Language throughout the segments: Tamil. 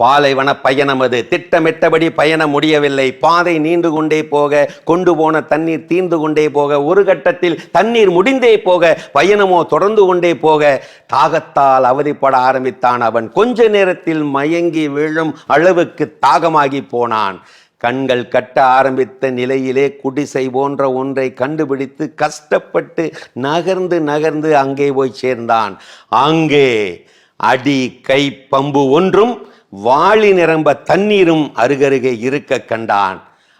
பாலைவன பயணம் அது. திட்டமிட்டபடி பயணம் முடியவில்லை. பாதை நீண்டு கொண்டே போக கொண்டு போன தண்ணீர் தீர்ந்து கொண்டே போக ஒரு கட்டத்தில் தண்ணீர் முடிந்தே போக பயணமோ தொடர்ந்து கொண்டே போக தாகத்தால் அவதிப்பட ஆரம்பித்தான் அவன். கொஞ்ச நேரத்தில் மயங்கி விழும் அளவுக்கு தாகமாகி போனான். கண்கள் கட்ட ஆரம்பித்த நிலையிலே குடிசை போன்ற ஒன்றை கண்டுபிடித்து கஷ்டப்பட்டு நகர்ந்து நகர்ந்து அங்கே போய் சேர்ந்தான். அங்கே அடி கை பம்பு ஒன்றும் வாளி நிரம்ப தண்ணீரும் அருகருகே இருக்க கண்டான்.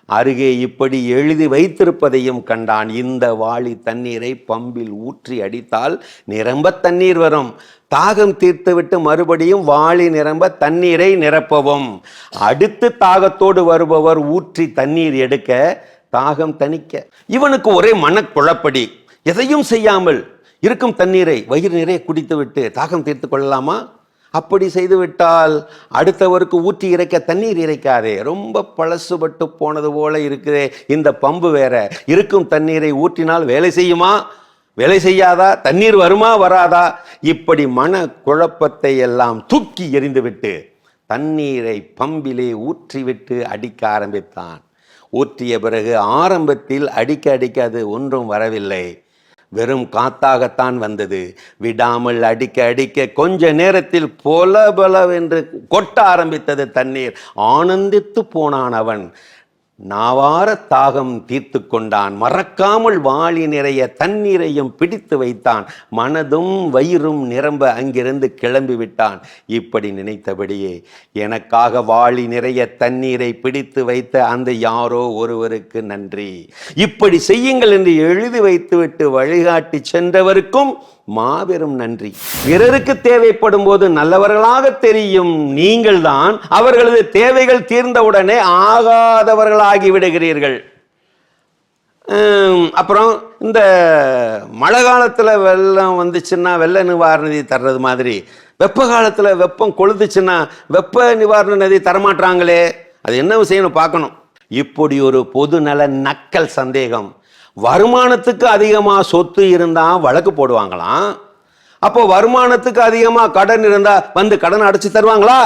அருகே இப்படி எழுதி வைத்திருப்பதையும் கண்டான். இந்த வாளி தண்ணீரை பம்பில் ஊற்றி அடித்தால் நிரம்ப தண்ணீர் வரும். தாகம் தீர்த்துவிட்டு மறுபடியும் வாளி நிரம்ப தண்ணீரை நிரப்பவும். அடுத்து தாகத்தோடு வருபவர் ஊற்றி தண்ணீர் எடுக்க தாகம் தணிக்க. இவனுக்கு ஒரே மனக்குழப்படி எதையும் செய்யாமல் இருக்கும் தண்ணீரை வயிறு நிறைய குடித்துவிட்டு தாகம் தீர்த்து கொள்ளலாமா? அப்படி செய்துவிட்டால் அடுத்தவருக்கு ஊற்றி இறைக்க தண்ணீர் இறைக்காதே. ரொம்ப பழசுபட்டு போனது போல இருக்குதே இந்த பம்பு வேற. இருக்கும் தண்ணீரை ஊற்றினால் வேலை செய்யுமா? வேலை செய்யாதா? தண்ணீர் வருமா? வராதா? இப்படி மன குழப்பத்தை எல்லாம் தூக்கி எறிந்துவிட்டு தண்ணீரை பம்பிலே ஊற்றிவிட்டு அடிக்க ஆரம்பித்தான். ஊற்றிய பிறகு ஆரம்பத்தில் அடிக்க அடிக்க அது ஒன்றும் வரவில்லை. வெறும் காத்தாகத்தான் வந்தது. விடாமல் அடிக்க அடிக்க கொஞ்ச நேரத்தில் பொல பலவென்று கொட்ட ஆரம்பித்தது தண்ணீர். ஆனந்தித்து போனான் அவன். நாவார தாகம் தீர்த்து கொண்டான். மறக்காமல் வாளி நிறைய தண்ணீரையும் பிடித்து வைத்தான். மனதும் வயிறும் நிரம்ப அங்கிருந்து கிளம்பி விட்டான். இப்படி நினைத்தபடியே எனக்காக வாளி நிறைய தண்ணீரை பிடித்து வைத்த அந்த யாரோ ஒருவருக்கு நன்றி. இப்படி செய்யுங்கள் என்று எழுதி வைத்துவிட்டு வழிகாட்டி சென்றவருக்கும் மாபெரும் நன்றி. பிறருக்கு தேவைப்படும் போது நல்லவர்களாக தெரியும் நீங்கள் தான் அவர்களது தேவைகள் தீர்ந்தவுடனே ஆகாதவர்களாகி விடுகிறீர்கள். அப்புறம் இந்த மழை காலத்தில் வெள்ளம் வந்துச்சுன்னா வெள்ள நிவாரண நிதி தர்றது மாதிரி வெப்ப காலத்தில் வெப்பம் கொளுத்துச்சுன்னா வெப்ப நிவாரண நிதி தரமாட்டாங்களே அது என்ன செய்யணும் பார்க்கணும். இப்படி ஒரு பொதுநல நக்கல் சந்தேகம். வருமானத்துக்கு அதிகமாக சொத்து இருந்தால் வழக்கு போடுவாங்களாம்? அப்போ வருமானத்துக்கு அதிகமாக கடன் இருந்தால் வந்து கடன் அடைச்சி தருவாங்களா?